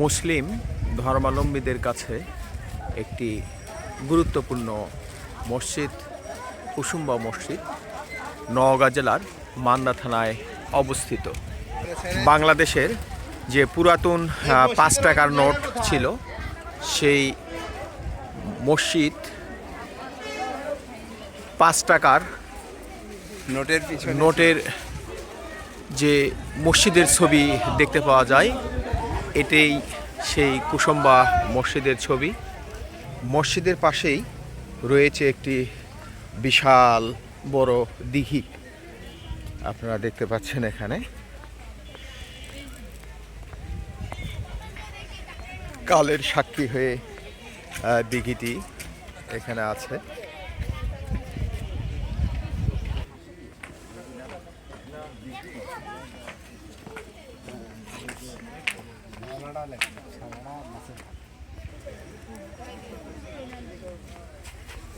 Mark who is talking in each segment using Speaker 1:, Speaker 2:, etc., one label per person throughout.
Speaker 1: মুসলিম ধর্মাবলম্বীদের কাছে একটি গুরুত্বপূর্ণ মসজিদ কুসুম্বা মসজিদ নওগাঁ জেলার মান্দা থানায় অবস্থিত। বাংলাদেশের যে পুরাতন পাঁচ টাকার নোট ছিল সেই মসজিদ পাঁচ টাকার
Speaker 2: নোটের
Speaker 1: নোটের যে মসজিদের ছবি দেখতে পাওয়া যায় এটাই সেই কুসুম্বা মসজিদের ছবি। মসজিদের পাশেই রয়েছে একটি বিশাল বড় দিঘি। আপনারা দেখতে পাচ্ছেন এখানে। কালের সাক্ষী হয়ে দিঘিটি এখানে আছে।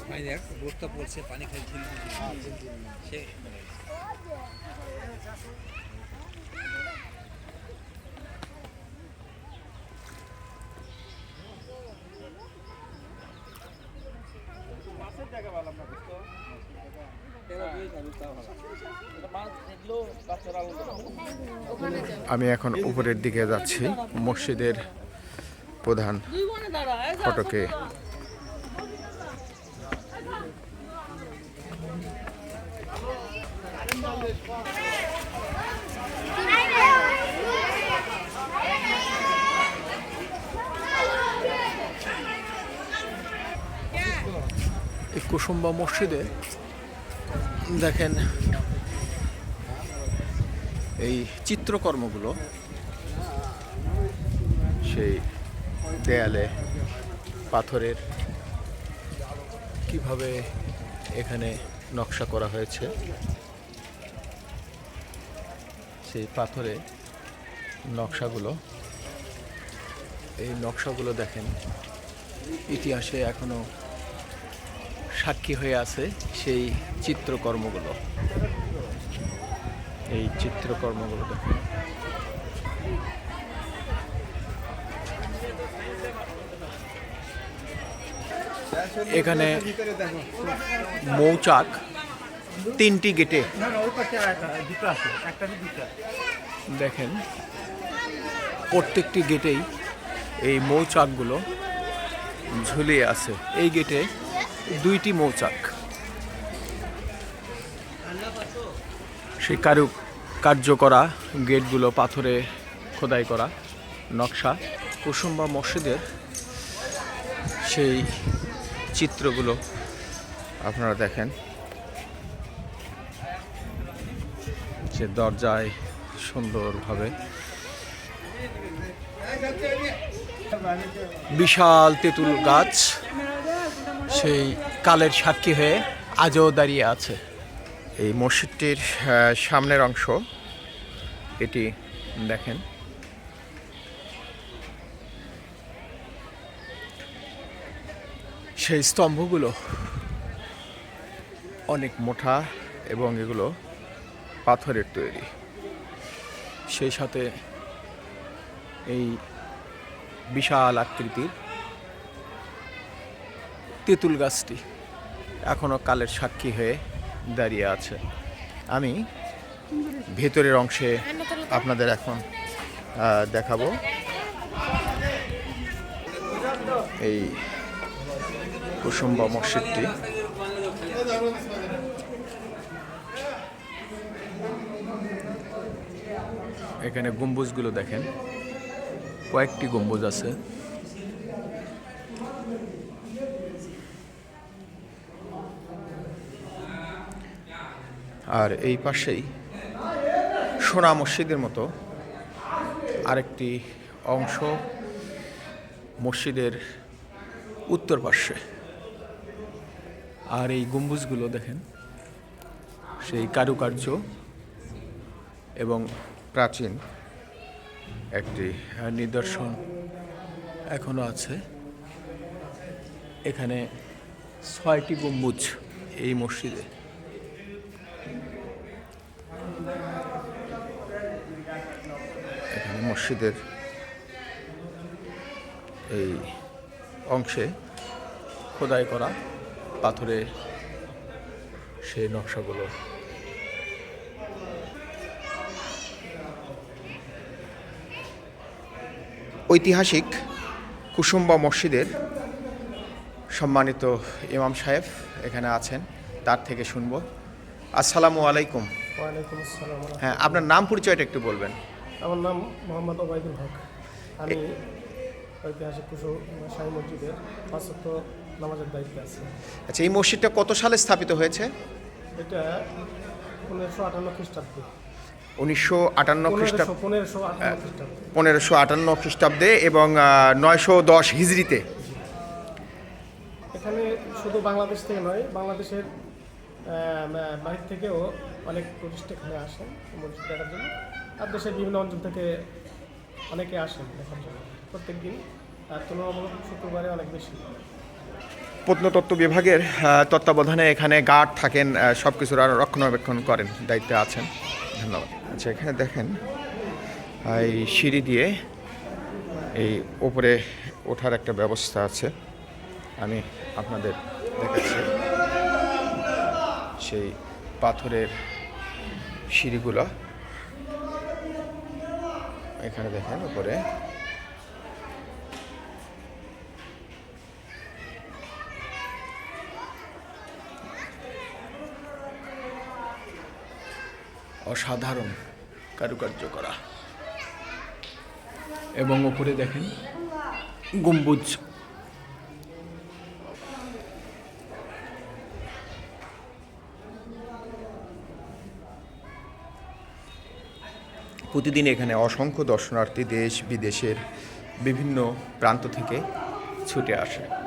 Speaker 3: ভাই দেখ রোদটা পড়ছে পানি খাই সে
Speaker 1: আমি এখন উপরের দিকে যাচ্ছি। মসজিদের প্রধান ফটকে। এই কুসুম্বা মসজিদে দেখেন এই চিত্রকর্মগুলো সেই দেয়ালে পাথরের কীভাবে এখানে নকশা করা হয়েছে, সেই পাথরে নকশাগুলো। এই নকশাগুলো দেখেন, ইতিহাসে এখনও সাক্ষী হয়ে আছে সেই চিত্রকর্মগুলো। এই চিত্রকর্মগুলো দেখুন। এখানে মৌচাক, তিনটি গেটে। দেখেন, প্রত্যেকটি গেটেই এই মৌচাকগুলো ঝুলিয়ে আছে। এই গেটে দুইটি মৌচাক। সেই কারু কার্য করা, গেটগুলো পাথরে খোদাই করা, নকশা কুসুম্বা মসজিদের সেই চিত্রগুলো আপনারা দেখেন। যে দরজায় সুন্দরভাবে বিশাল তেঁতুল গাছ। সেই কালের সাক্ষী হয়ে আজও দাঁড়িয়ে আছে। এই মসজিদটির সামনের অংশ এটি দেখেন। সেই স্তম্ভগুলো অনেক মোটা এবং এগুলো পাথরের তৈরি। সেই সাথে এই বিশাল আকৃতির তেঁতুল গাছটি। এখনও কালের সাক্ষী হয়ে দাঁড়িয়ে আছে। আমি ভেতরের অংশে আপনাদের এখন দেখাবো। এই কুসুম্বা মসজিদটি। এখানে গম্বুজগুলো দেখেন। কয়েকটি গম্বুজ আছে। আর এই পাশেই সোনা মসজিদের মতো আরেকটি অংশ মসজিদের উত্তর পার্শ্বে। আর এই গম্বুজগুলো দেখেন, সেই কারুকার্য এবং প্রাচীন একটি নিদর্শন এখনও আছে। এখানে ছয়টি গম্বুজ এই মসজিদে এখানে মসজিদের এই অংশে খোদাই করা পাথরে সেই নকশাগুলো। ঐতিহাসিক কুসুম্বা মসজিদের সম্মানিত ইমাম সাহেব এখানে আছেন তার থেকে শুনব। আসসালামু আলাইকুম। হ্যাঁ আপনার নাম পরিচয়টা একটু বলবেন।
Speaker 4: আমার নাম মোহাম্মদ ওবায়দুল হক। আমি ঐতিহাসিক কুশো শাহী মসজিদের পাঁচত্ব নামাজের দায়িত্বে আছি।
Speaker 1: আচ্ছা এই মসজিদটা কত সালে স্থাপিত হয়েছে?
Speaker 4: এটা পনেরোশো আটান্ন খ্রিস্টাব্দে।
Speaker 1: উনিশশো আটান্ন খ্রিস্টাব্দ
Speaker 4: পনেরোশো আটান্ন খ্রিস্টাব্দে।
Speaker 1: এবং নয়শো দশ হিজড়িতে।
Speaker 4: এখানে শুধু বাংলাদেশ থেকে নয় বাংলাদেশের বাহির থেকেও অনেক টুরিস্ট এখানে আসেন মসজিদ দেখার জন্য। আর দেশের বিভিন্ন অঞ্চল থেকে অনেকে আসেন দেখার জন্য। প্রত্যেক দিন আর তুলনামূলক শুক্রবারে অনেক বেশি।
Speaker 1: প্রত্নতত্ত্ব বিভাগের তত্ত্বাবধানে এখানে গার্ড থাকেন সব কিছুর আরও রক্ষণাবেক্ষণ করেন, দায়িত্বে আছেন। ধন্যবাদ। আচ্ছা এখানে দেখেন এই সিঁড়ি দিয়ে এই ওপরে ওঠার একটা ব্যবস্থা আছে। আমি আপনাদের দেখাচ্ছি। সেই পাথরের সিঁড়িগুলো। এখানে দেখেন উপরে। অসাধারণ কারুকার্য করা। এবং উপরে দেখেন গম্বুজ প্রতিদিন এখানে অসংখ্য দর্শনার্থী দেশ বিদেশের বিভিন্ন প্রান্ত থেকে ছুটে আসে।